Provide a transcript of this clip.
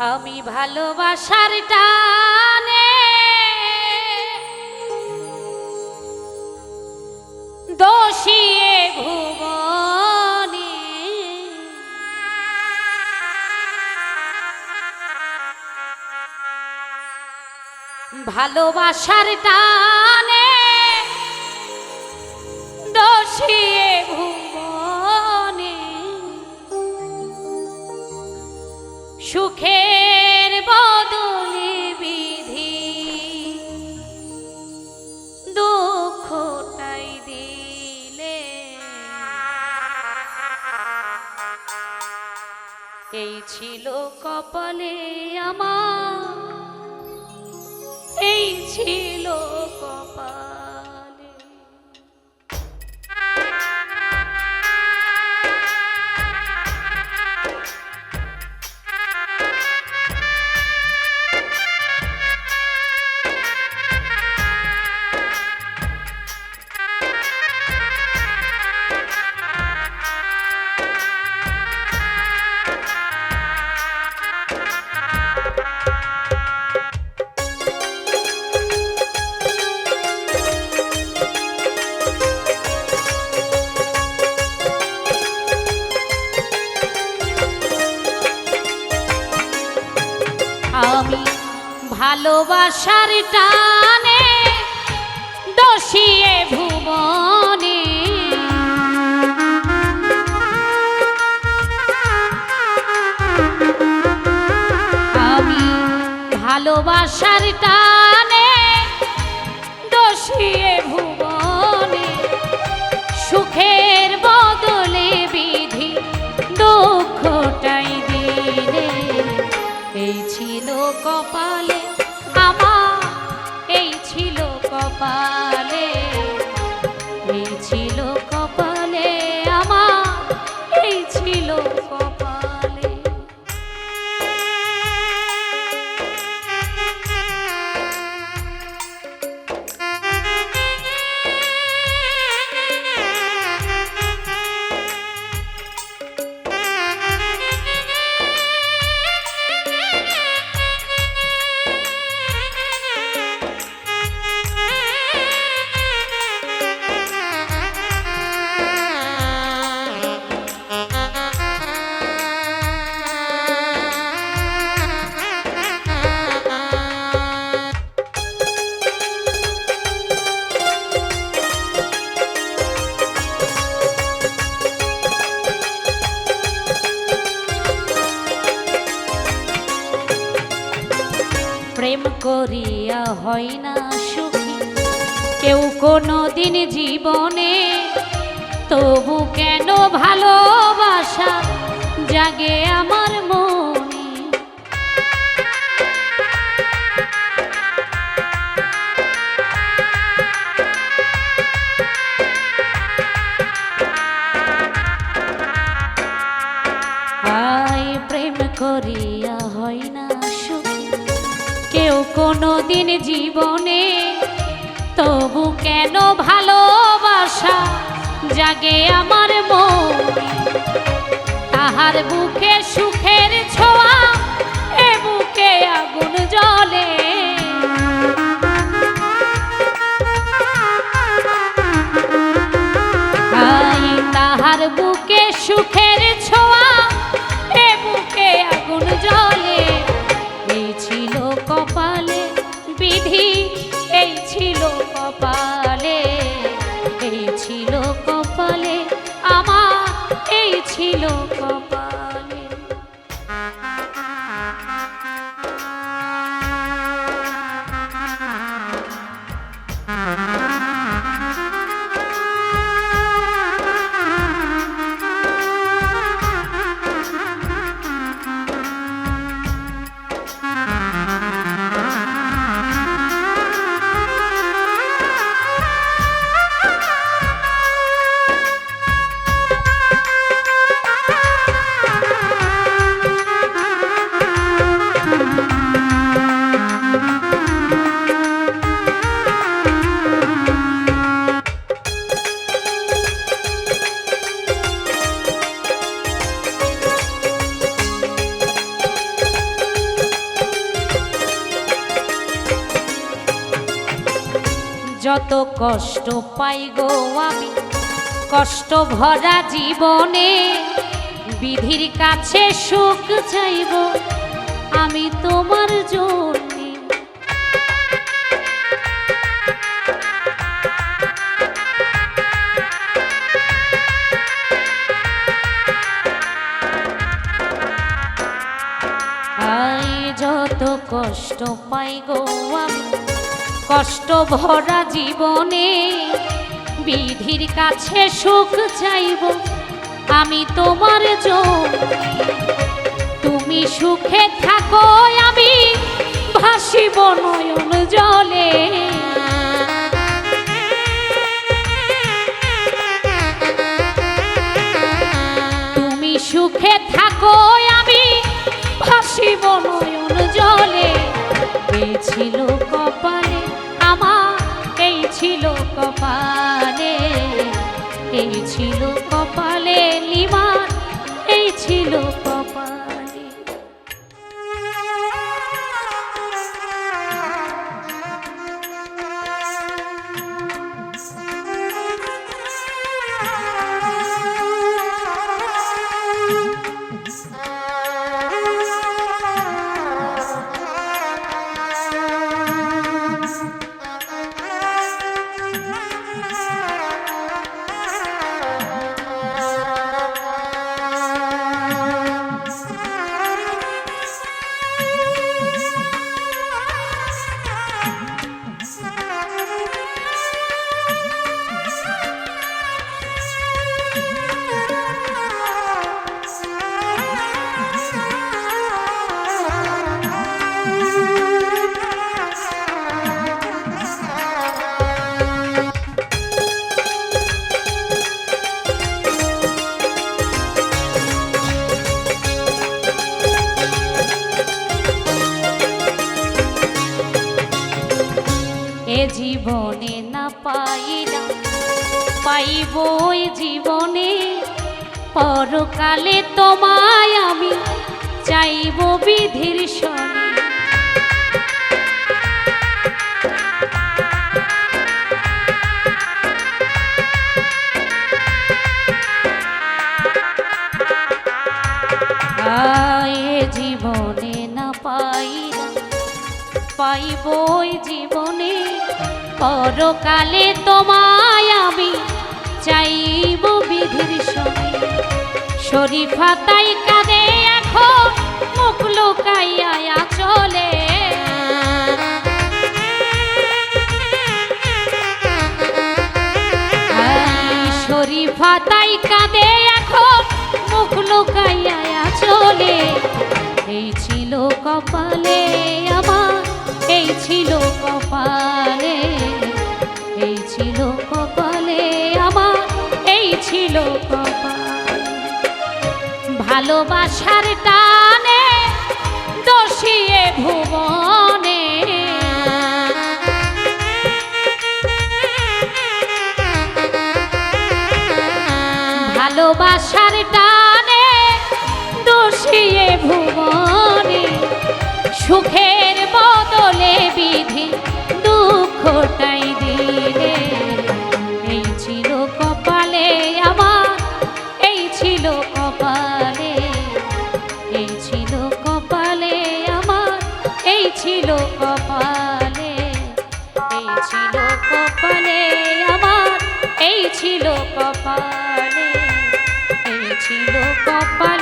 আমি ভালোবাসার টানে দোষিয়ে ভুবনে। ভালোবাসার টানে দোষিয়ে ভুবনে। ছিল কপালে আমার। এই ছিল কপালে। ভালোবাসার টানে দোষিয়ে প্রেম করিয়া হয় না সুখী। কেউ কোনো দিন জীবনে তবু কেন ভালোবাসা জাগে আমার মনে? আয় প্রেম করিয়া হয় না সুখী। কেউ কোনো দিন জীবনে, তবু কেন ভালোবাসা জাগে আমার মনে? তাহার বুকে সুখের ছোঁয়া, এ বুকে আগুন আই তাহার বুকে সুখের ছিল যত কষ্ট পাই গো আমি, কষ্ট ভরা জীবনে বিধির কাছে সুখ চাইব আমি তোমার জন্যে। যত কষ্ট পাই গো আমি কষ্ট ভরা জীবনে বিধির কাছে সুখ চাইব। আমি তোমার তুমি সুখে থাকো, আমি ভাসিব নয়ন জলে। তুমি সুখে থাকো ছিল কপালে নিবার এই ছিল কপালে। জীবনে না পাইলাম। পাইব ওই জীবনে। পরকালে তোমায় আমি চাইব বিধির সনে পরকালে তোমায় আমি চাইব বিধির সঙ্গে। শরীফা তাই কাঁদে এখন, মুখ লুকাইয়া চলে। শরীফা তাই কাঁদে এখন, মুখ লুকাইয়া চলে। এই ছিল কপালে আমার, এই ছিল কপালে ভালোবাসার টানে দোষিয়ে ভুবনে। ভালোবাসার টানে দোষিয়ে ভুবনে। সুখের বদলে বিধি দুঃখটাই ছিল কপালে আমার এই ছিল কপালে এই ছিল কপালে